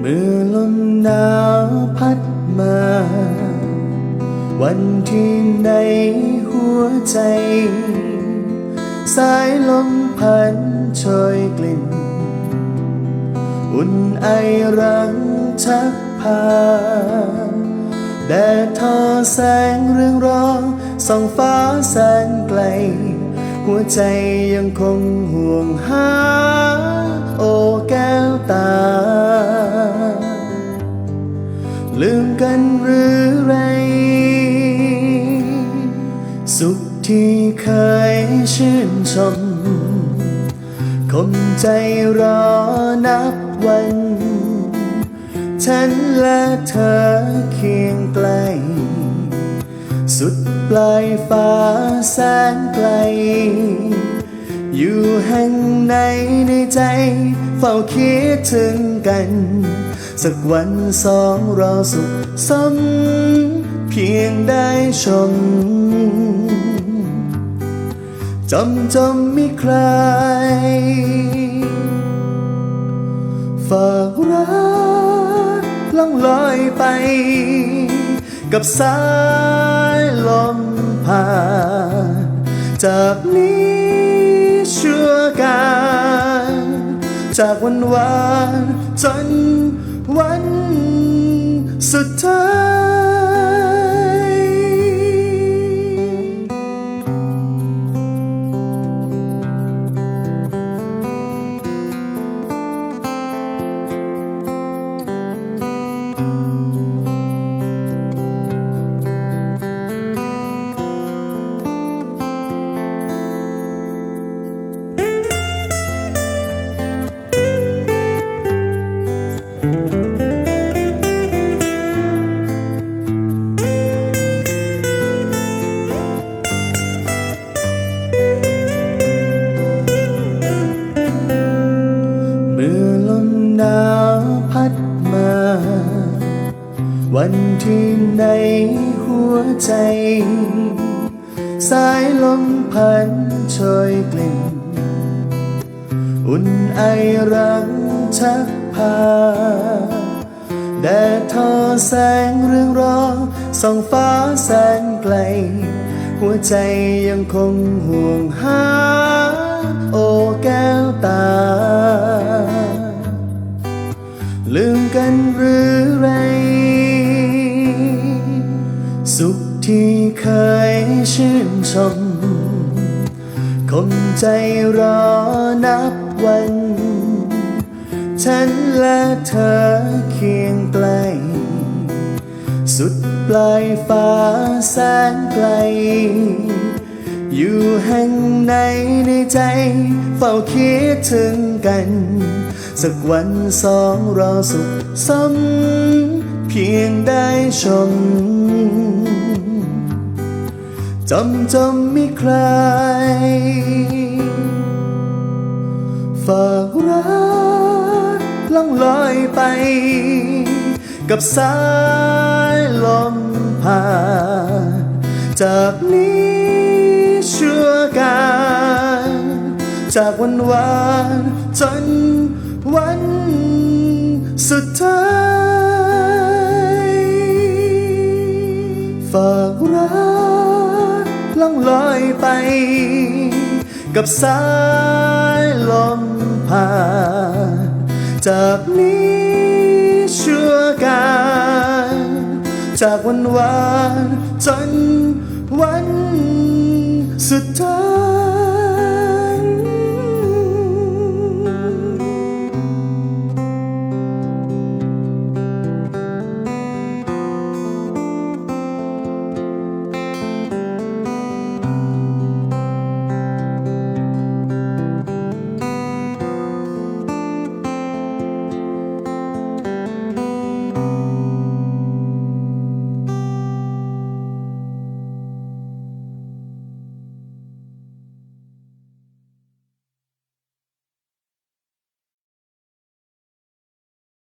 เมื่อลมหนาวพัดมา วันที่ในหัวใจ สายลมพันโชยกลิ่น อุ่นไอรังชักพาแดดทอแสงเรืองรองส่องฟ้าแสนไกล หัวใจยังคงห่วงหา โอแก้วตา ลืมกันหรือไร ที่เคยชื่นชมคมใจรอนับวัน ฉันและเธอเคียงไกล สุดปลายฟ้าแสนไกล อยู่แห่งไหนในใจ เฝ้าคิดถึงกัน สักวันสองเราสุขสม เพียงได้ชม จำจำไม่ใคร ฝากรักล่องลอยไป กับสายลมผ่านจากนี้ชั่วการจากวันวานจนวันสุดท้าย เมื่อลมหนาวพัดมา วันที่ในหัวใจ สายลมพันโชยกลิ่น อุ่นไอรังชักพาแดดทอแสงเรื่องรองส่องฟ้าแสนไกล หัวใจยังคงห่วงหา โอแก้วตา นหรือไร สุขที่เคยชื่นชม คงใจรอนับวัน ฉันและเธอเคียงไกล สุดปลายฟ้าแสนไกล อยู่แห่งไหนในใจ เฝ้าคิดถึงกัน สักวันสองเราสุขสมเพียงได้ชมจำจำไม่ใคร ฝากรักล่องลอยไป กับสายลมผ่านจากนี้ ชั่วการจากวันวานจนวันสุดท้ายฝากรักล่องลอยไป กับสายลมผ่านจากนี้ชั่วการจากวันวานจนวัน สุดท้าย